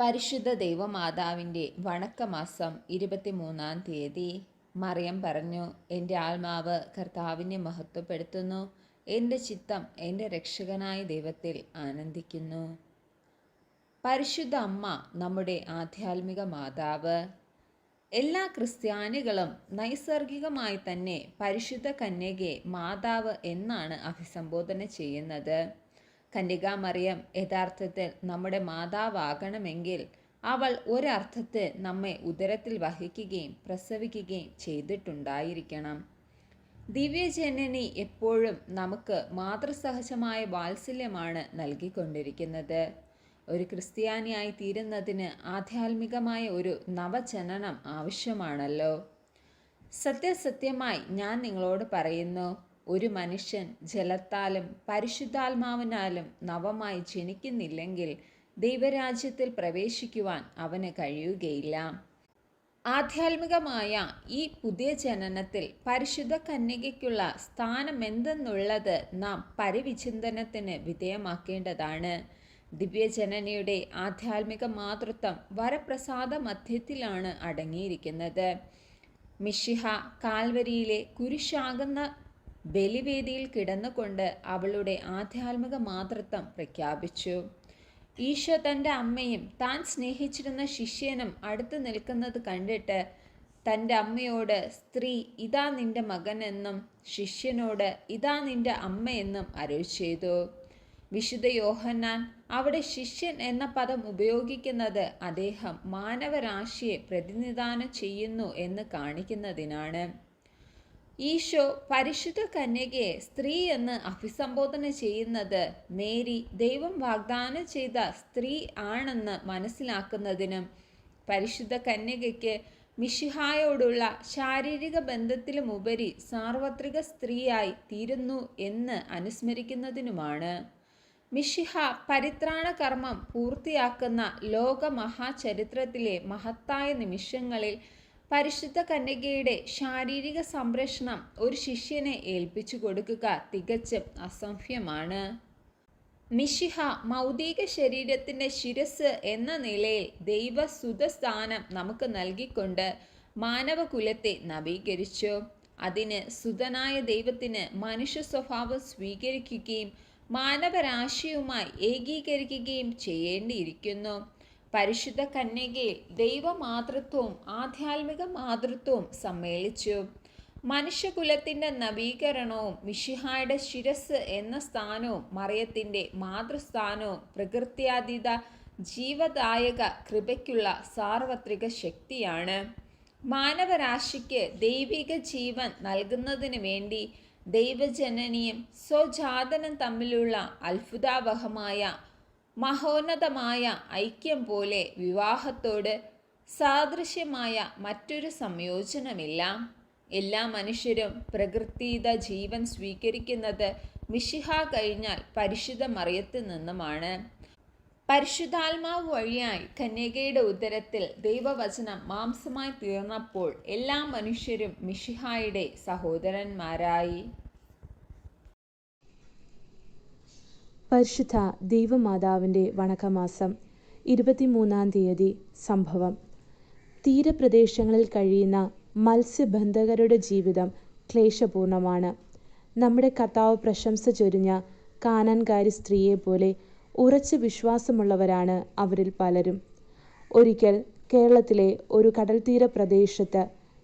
പരിശുദ്ധ ദൈവമാതാവിന്റെ വണക്കമാസം ഇരുപത്തിമൂന്നാം തീയതി മറിയം പറഞ്ഞു എന്റെ ആത്മാവ് കർത്താവിനെ മഹത്വപ്പെടുത്തുന്നു എന്റെ ചിത്തം എന്റെ രക്ഷകനായ ദൈവത്തിൽ ആനന്ദിക്കുന്നു. പരിശുദ്ധ അമ്മ നമ്മുടെ ആധ്യാത്മിക മാതാവ്. എല്ലാ ക്രിസ്ത്യാനികളും നൈസർഗികമായി തന്നെ പരിശുദ്ധ കന്യകയെ മാതാവ് എന്നാണ് അഭിസംബോധന ചെയ്യുന്നത്. കന്യകാമറിയം യഥാർത്ഥത്തിൽ നമ്മുടെ മാതാവാകണമെങ്കിൽ അവൾ ഒരർത്ഥത്തിൽ നമ്മെ ഉദരത്തിൽ വഹിക്കുകയും പ്രസവിക്കുകയും ചെയ്തിട്ടുണ്ടായിരിക്കണം. ദിവ്യജനനി എപ്പോഴും നമുക്ക് മാതൃസഹജമായ വാത്സല്യമാണ് നൽകിക്കൊണ്ടിരിക്കുന്നത്. ഒരു ക്രിസ്ത്യാനിയായി തീരുന്നതിന് ആധ്യാത്മികമായ ഒരു നവജനനം ആവശ്യമാണല്ലോ. സത്യസത്യമായി ഞാൻ നിങ്ങളോട് പറയുന്നു ഒരു മനുഷ്യൻ ജലത്താലും പരിശുദ്ധാത്മാവിനാലും നവമായി ജനിക്കുന്നില്ലെങ്കിൽ ദൈവരാജ്യത്തിൽ പ്രവേശിക്കുവാൻ അവന് കഴിയുകയില്ല. ആധ്യാത്മികമായ ഈ പുതിയ ജനനത്തിൽ പരിശുദ്ധ കന്യകയ്ക്കുള്ള സ്ഥാനമെന്തെന്നുള്ളത് നാം പരിവിചിന്തനത്തിന് വിധേയമാക്കേണ്ടതാണ്. ദിവ്യജനനയുടെ ആധ്യാത്മിക മാതൃത്വം വരപ്രസാദ മധ്യത്തിലാണ് അടങ്ങിയിരിക്കുന്നത്. മിഷിഹ കാൽവരിയിലെ കുരിശാകുന്ന ബലിവേദിയിൽ കിടന്നുകൊണ്ട് അവളുടെ ആധ്യാത്മിക മാതൃത്വം പ്രഖ്യാപിച്ചു. ഈശോ തന്റെ അമ്മയും താൻ സ്നേഹിച്ചിരുന്ന ശിഷ്യനും അടുത്ത് നിൽക്കുന്നത് കണ്ടിട്ട് തന്റെ അമ്മയോട് സ്ത്രീ ഇതാ നിന്റെ മകനെന്നും ശിഷ്യനോട് ഇതാ നിന്റെ അമ്മയെന്നും അരുൾ ചെയ്തു വിശുദ്ധ യോഹന്നാൻ അവിടെ ശിഷ്യൻ എന്ന പദം ഉപയോഗിക്കുന്നത് അദ്ദേഹം മാനവരാശിയെ പ്രതിനിധാനം ചെയ്യുന്നു എന്ന് കാണിക്കുന്നതിനാണ്. ഈശോ പരിശുദ്ധ കന്യകയെ സ്ത്രീ എന്ന് അഭിസംബോധന ചെയ്യുന്നത് മേരി ദൈവം വാഗ്ദാനം ചെയ്ത സ്ത്രീ ആണെന്ന് മനസ്സിലാക്കുന്നതിനും പരിശുദ്ധ കന്യകയ്ക്ക് മിഷിഹായോടുള്ള ശാരീരിക ബന്ധത്തിലുമുപരി സാർവത്രിക സ്ത്രീയായി തീരുന്നു എന്ന് അനുസ്മരിക്കുന്നതിനുമാണ്. മിഷിഹ പരിത്രാണ കർമ്മം പൂർത്തിയാക്കുന്ന ലോകമഹാചരിത്രത്തിലെ മഹത്തായ നിമിഷങ്ങളിൽ പരിശുദ്ധ കന്യകയുടെ ശാരീരിക സംരക്ഷണം ഒരു ശിഷ്യനെ ഏൽപ്പിച്ചു കൊടുക്കുക തികച്ചും അസംഭ്യമാണ് മിഷിഹ മൗതിക ശരീരത്തിന്റെ ശിരസ് എന്ന നിലയിൽ ദൈവസുതസ്ഥാനം നമുക്ക് നൽകിക്കൊണ്ട് മാനവകുലത്തെ നവീകരിച്ചു. അതിന് സുതനായ ദൈവത്തിന് മനുഷ്യ സ്വഭാവം സ്വീകരിക്കുകയും മാനവരാശിയുമായി ഏകീകരിക്കുകയും ചെയ്യേണ്ടിയിരിക്കുന്നു. പരിശുദ്ധ കന്യകയിൽ ദൈവമാതൃത്വവും ആധ്യാത്മിക മാതൃത്വവും സമ്മേളിച്ചു. മനുഷ്യകുലത്തിന്റെ നവീകരണവും മിഷിഹായുടെ ശിരസ് എന്ന സ്ഥാനവും മറിയത്തിന്റെ മാതൃസ്ഥാനവും പ്രകൃത്യാതീത ജീവദായക കൃപയ്ക്കുള്ള സാർവത്രിക ശക്തിയാണ്. മാനവരാശിക്ക് ദൈവിക ജീവൻ നൽകുന്നതിന് വേണ്ടി ദൈവജനനിയും സ്വജാതനും തമ്മിലുള്ള അത്ഭുതാവഹമായ മഹോന്നതമായ ഐക്യം പോലെ വിവാഹത്തോട് സാദൃശ്യമായ മറ്റൊരു സംയോജനമില്ല. എല്ലാ മനുഷ്യരും പ്രകൃതിയുത ജീവൻ സ്വീകരിക്കുന്നത് മിഷിഹ കഴിഞ്ഞാൽ പരിശുദ്ധ മറിയത്തിൽ നിന്നുമാണ്. പരിശുദ്ധാത്മാവ് വഴിയായി കന്യകയുടെ ഉദരത്തിൽ ദൈവവചനം മാംസമായി തീർന്നപ്പോൾ എല്ലാ മനുഷ്യരും മിഷിഹായുടെ സഹോദരന്മാരായി. പരിശുദ്ധ ദൈവമാതാവിന്റെ വണക്കമാസം ഇരുപത്തിമൂന്നാം തീയതി സംഭവം. തീരപ്രദേശങ്ങളിൽ കഴിയുന്ന മത്സ്യബന്ധകരുടെ ജീവിതം ക്ലേശപൂർണമാണ്. നമ്മുടെ കർത്താവ് പ്രശംസ ചൊരിഞ്ഞ കാനൻകാരി സ്ത്രീയെ പോലെ ഉറച്ച വിശ്വാസമുള്ളവരാണ് അവരിൽ പലരും. ഒരിക്കൽ കേരളത്തിലെ ഒരു കടൽത്തീര പ്രദേശത്ത്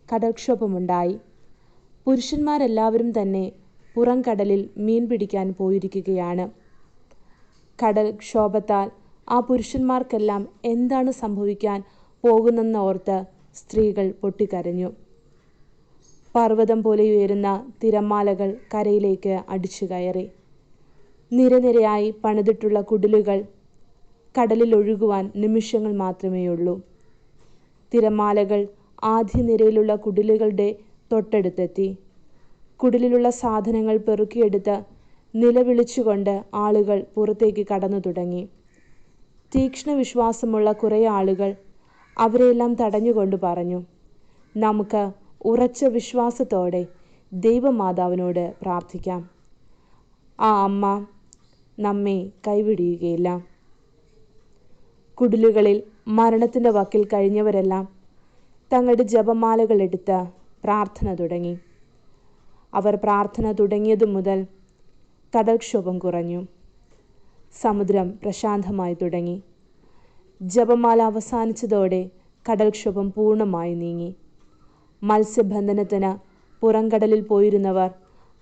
കടൽക്ഷോഭമുണ്ടായി. പുരുഷന്മാരെല്ലാവരും തന്നെ പുറംകടലിൽ മീൻ പിടിക്കാൻ പോയിരിക്കുകയാണ്. കടൽക്ഷോഭത്താൽ ആ പുരുഷന്മാർക്കെല്ലാം എന്താണ് സംഭവിക്കാൻ പോകുന്നെന്ന് ഓർത്ത് സ്ത്രീകൾ പൊട്ടിക്കരഞ്ഞു. പർവതം പോലെ ഉയരുന്ന തിരമാലകൾ കരയിലേക്ക് അടിച്ചു കയറി. നിരനിരയായി പണിതിട്ടുള്ള കുടിലുകൾ കടലിൽ ഒഴുകുവാൻ നിമിഷങ്ങൾ മാത്രമേയുള്ളൂ. തിരമാലകൾ ആദ്യ നിരയിലുള്ള കുടിലുകളുടെ തൊട്ടടുത്തെത്തി. കുടിലിലുള്ള സാധനങ്ങൾ പെറുക്കിയെടുത്ത് നിലവിളിച്ചുകൊണ്ട് ആളുകൾ പുറത്തേക്ക് കടന്നു തുടങ്ങി. തീക്ഷ്ണ വിശ്വാസമുള്ള കുറേ ആളുകൾ അവരെല്ലാം തടഞ്ഞുകൊണ്ട് പറഞ്ഞു നമുക്ക് ഉറച്ച വിശ്വാസത്തോടെ ദൈവമാതാവിനോട് പ്രാർത്ഥിക്കാം. ആ അമ്മ നമ്മെ കൈവിടിയുകയില്ല കുടിലുകളിൽ മരണത്തിന്റെ വക്കിൽ കഴിഞ്ഞവരെല്ലാം തങ്ങളുടെ ജപമാലകളെടുത്ത് പ്രാർത്ഥന തുടങ്ങി. അവർ പ്രാർത്ഥന തുടങ്ങിയതു മുതൽ കടൽക്ഷോഭം കുറഞ്ഞു. സമുദ്രം പ്രശാന്തമായി തുടങ്ങി. ജപമാല അവസാനിച്ചതോടെ കടൽക്ഷോഭം പൂർണമായി നീങ്ങി. മത്സ്യബന്ധനത്തിന് പുറംകടലിൽ പോയിരുന്നവർ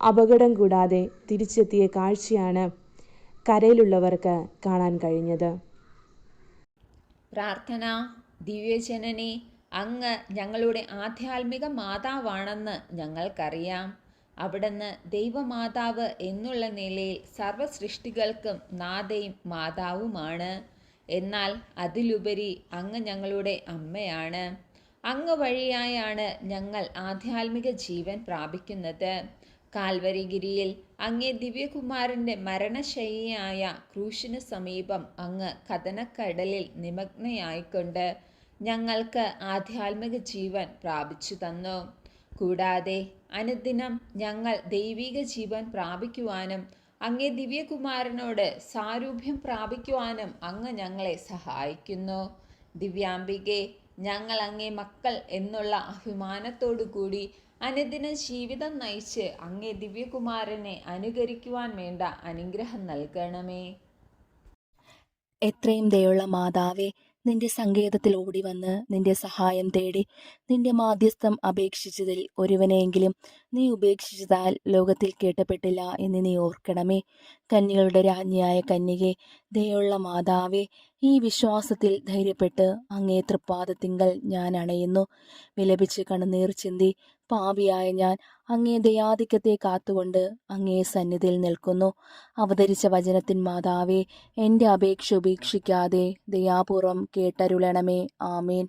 അപകടം കൂടാതെ തിരിച്ചെത്തിയ കാഴ്ചയാണ് കരയിലുള്ളവർക്ക് കാണാൻ കഴിഞ്ഞത്. പ്രാർത്ഥന ദിവ്യജനനെ അങ്ങ് ഞങ്ങളുടെ ആധ്യാത്മിക മാതാവാണെന്ന് ഞങ്ങൾക്കറിയാം. അവിടുന്ന് ദൈവമാതാവ് എന്നുള്ള നിലയിൽ സർവ സൃഷ്ടികൾക്കും നാഥയും മാതാവുമാണ്. എന്നാൽ അതിലുപരി അങ്ങ് ഞങ്ങളുടെ അമ്മയാണ്. അങ്ങ് വഴിയായാണ് ഞങ്ങൾ ആധ്യാത്മിക ജീവൻ പ്രാപിക്കുന്നത്. കാൽവരിഗിരിയിൽ അങ്ങേ ദിവ്യകുമാരന്റെ മരണശയ്യയായ ക്രൂശിന് സമീപം അങ്ങ് കഥനക്കടലിൽ നിമഗ്നയായിക്കൊണ്ട് ഞങ്ങൾക്ക് ആധ്യാത്മിക ജീവൻ പ്രാപിച്ചു തന്നു. കൂടാതെ അനുദിനം ഞങ്ങൾ ദൈവിക ജീവൻ പ്രാപിക്കുവാനും അങ്ങേ ദിവ്യകുമാരനോട് സാരൂപ്യം പ്രാപിക്കുവാനും അങ്ങ് ഞങ്ങളെ സഹായിക്കുന്നു. ദിവ്യാംബികെ ഞങ്ങൾ അങ്ങേ മക്കൾ എന്നുള്ള അഭിമാനത്തോടു കൂടി അനുദിന ജീവിതം നയിച്ച് അങ്ങേ ദിവ്യകുമാരനെ അനുകരിക്കുവാൻ വേണ്ട അനുഗ്രഹം നൽകണമേ. എത്രയും ദയുള്ള മാതാവേ നിന്റെ സങ്കേതത്തിൽ ഓടി വന്ന് നിന്റെ സഹായം തേടി നിന്റെ മാധ്യസ്ഥം അപേക്ഷിച്ചതിൽ ഒരുവനെയെങ്കിലും നീ ഉപേക്ഷിച്ചതാൽ ലോകത്തിൽ കേട്ടപ്പെട്ടില്ല എന്ന് നീ ഓർക്കണമേ. കന്യകളുടെ രാജ്ഞിയായ കന്യകെ ദയുള്ള മാതാവെ ഈ വിശ്വാസത്തിൽ ധൈര്യപ്പെട്ട് അങ്ങേ തൃപ്പാദത്തിങ്കൽ ഞാൻ അണയുന്നു. വിലപിച്ച് കണ്ണുനീർ ചിന്തി പാപിയായ ഞാൻ അങ്ങേ ദയാധിക്യത്തെ കാത്തുകൊണ്ട് അങ്ങേ സന്നിധിയിൽ നിൽക്കുന്നു. അവതരിച്ച വചനത്തിൻ മാതാവേ എന്റെ അപേക്ഷ ഉപേക്ഷിക്കാതെ ദയാപൂർവം കേട്ടരുളണമേ. ആമേൻ.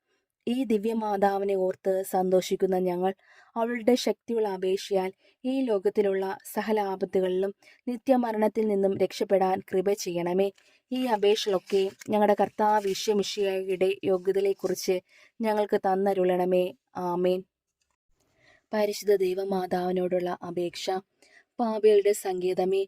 ഈ ദിവ്യമാതാവിനെ ഓർത്ത് സന്തോഷിക്കുന്ന ഞങ്ങൾ അവളുടെ ശക്തിയുള്ള അപേക്ഷയാൽ ഈ ലോകത്തിലുള്ള സകല ആപത്തുകളിലും നിത്യമരണത്തിൽ നിന്നും രക്ഷപ്പെടാൻ കൃപ ചെയ്യണമേ. ഈ അപേക്ഷകളൊക്കെ ഞങ്ങളുടെ കർത്താവ് വിശ്വമിഷിയുടെ യോഗ്യതയെക്കുറിച്ച് ഞങ്ങൾക്ക് തന്നരുളണമേ. ആമേൻ. പരിശുദ്ധ ദൈവമാതാവിനോടുള്ള അപേക്ഷ. പാപികളുടെ സംഗീതമേ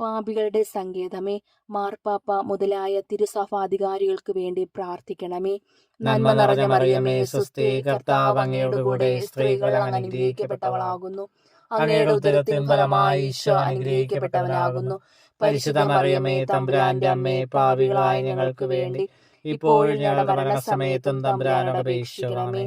പാപികളുടെ സങ്കേതമേ മാർപ്പാപ്പ മുതലായ തിരുസഭാധികാരികൾക്ക് വേണ്ടി പ്രാർത്ഥിക്കണമേ. നന്മ നിറഞ്ഞ മറിയമേ സുസ്ഥി കർത്താവ് അങ്ങയുടെ കൂടെ സ്ത്രീകൾ അനുഗ്രഹിക്കപ്പെട്ടവളാകുന്നു അങ്ങയുടെ ഉദരത്തിൻ ഫലമായി ഈശോ അനുഗ്രഹിക്കപ്പെട്ടവനാകുന്നു. പരിശുദ്ധ മറിയമേ തമ്പുരാന്റെ അമ്മേ പാപികളായ ഞങ്ങൾക്ക് വേണ്ടി ഇപ്പോഴും ഞങ്ങളുടെ മരണസമയത്തും തമ്പുരാനോട് അപേക്ഷിക്കണമേ.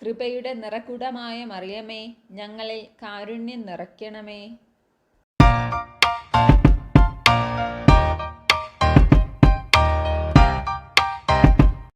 കൃപയുടെ നിറകുടമായ മറിയമേ ഞങ്ങളിൽ കാരുണ്യം നിറയ്ക്കണമേ.